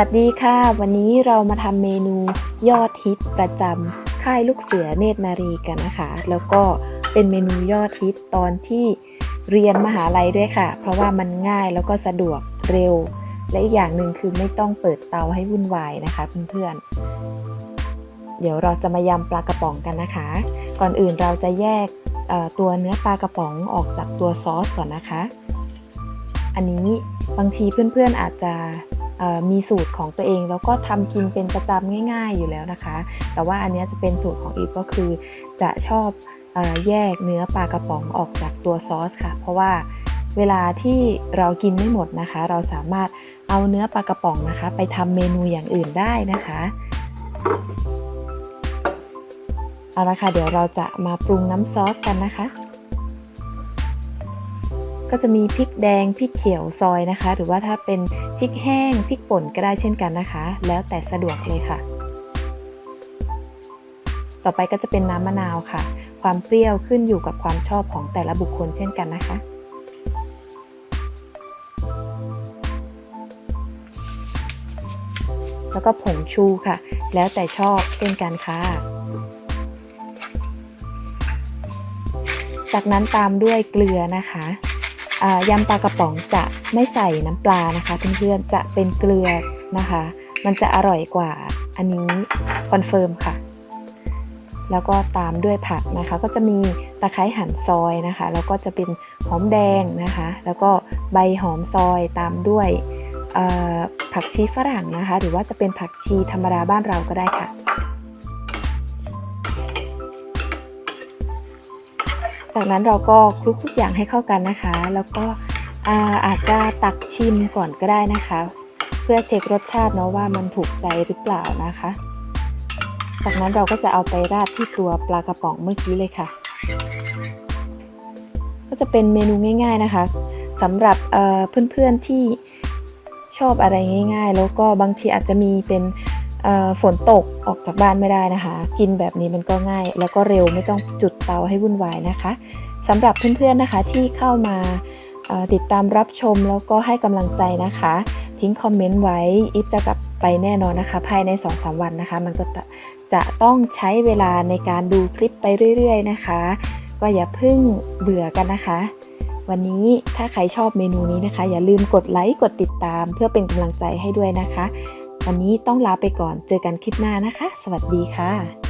วัสดีค่ะ วันนี้เรามาทำเมนูยอดฮิตประจำค่ายลูกเสือเนตรนารีกันนะคะ แล้วก็เป็นเมนูยอดฮิตตอนที่เรียนมหาลัยด้วยค่ะ เพราะว่ามันง่ายแล้วก็สะดวกเร็ว และอีกอย่างหนึ่งคือไม่ต้องเปิดเตาให้วุ่นวายนะคะเพื่อนๆเดี๋ยวเราจะมายำปลากระป๋องกันนะคะ ก่อนอื่นเราจะแยกตัวเนื้อปลากระป๋องออกจากตัวซอสก่อนนะคะ อันนี้บางทีเพื่อนๆอาจจะ มีสูตรของตัวเอง แล้วก็ทำกินเป็นประจำง่าย ๆอยู่แล้วนะคะ แต่ว่าอันนี้จะเป็นสูตรของอีฟก็คือ จะชอบอแยกเนื้อปลากระป๋องออกจากตัวซอสค่ะ เพราะว่าเวลาที่เรากินไม่หมดนะคะ เราสามารถเอาเนื้อปลากระป๋องนะคะ ไปทำเมนูอย่างอื่นได้นะคะเอาละค่ะเดี๋ยวเราจะมาปรุงน้ำซอสกันนะคะ ก็จะมีพริกแดงพริกเขียวซอยนะคะ หรือว่าถ้าเป็นพริกแห้งพริกป่นก็ได้เช่นกันนะคะ แล้วแต่สะดวกเลยค่ะ ต่อไปก็จะเป็นน้ำมะนาวค่ะ ความเปรี้ยวขึ้นอยู่กับความชอบของแต่ละบุคคลเช่นกันนะคะแล้วก็ผงชูค่ะ แล้วแต่ชอบเช่นกันค่ะ จากนั้นตามด้วยเกลือนะคะ ยำปลากระป๋องจะไม่ใส่น้ำปลานะคะเพื่อนๆจะเป็นเกลือนะคะ มันจะอร่อยกว่าอันนี้คอนเฟิร์มค่ะ แล้วก็ตามด้วยผักนะคะ ก็จะมีตะไคร้หั่นซอยนะคะ แล้วก็จะเป็นหอมแดงนะคะ แล้วก็ใบหอมซอยตามด้วยผักชีฝรั่งนะคะ หรือว่าจะเป็นผักชีธรรมดาบ้านเราก็ได้ค่ะ จากนั้นเราก็คลุกทุกอย่างให้เข้ากันนะคะ แล้วก็อาอาจจะตักชิมก่อนก็ได้นะคะ เพื่อเช็ครสชาติเนาะว่ามันถูกใจหรือเปล่านะคะ จากนั้นเราก็จะเอาไปราดที่ตัวปลากระป๋องเมื่อกี้เลยค่ะ ก็จะเป็นเมนูง่าย ๆนะคะสำหรับเเพื่อนๆที่ชอบอะไรง่าย ๆ แล้วก็บางทีอาจจะมีเป็น ฝนตกออกจากบ้านไม่ได้นะคะ กินแบบนี้มันก็ง่าย แล้วก็เร็วไม่ต้องจุดเตาให้วุ่นวายนะคะสำหรับเพื่อนๆนะคะที่เข้ามาติดตามรับชมแล้วก็ให้กำลังใจนะคะ ทิ้งคอมเมนต์ไว้อิฟจะกลับไปแน่นอนนะคะ ภายใน 2-3 วันนะคะ มันก็จะจะต้องใช้เวลาในการดูคลิปไปเรื่อยๆนะคะ ก็อย่าเพิ่งเบื่อกันนะคะ วันนี้ถ้าใครชอบเมนูนี้นะคะ อย่าลืมกดไลค์กดติดตาม เพื่อเป็นกำลังใจให้ด้วยนะคะ วันนี้ต้องลาไปก่อน เจอกันคลิปหน้านะคะ สวัสดีค่ะ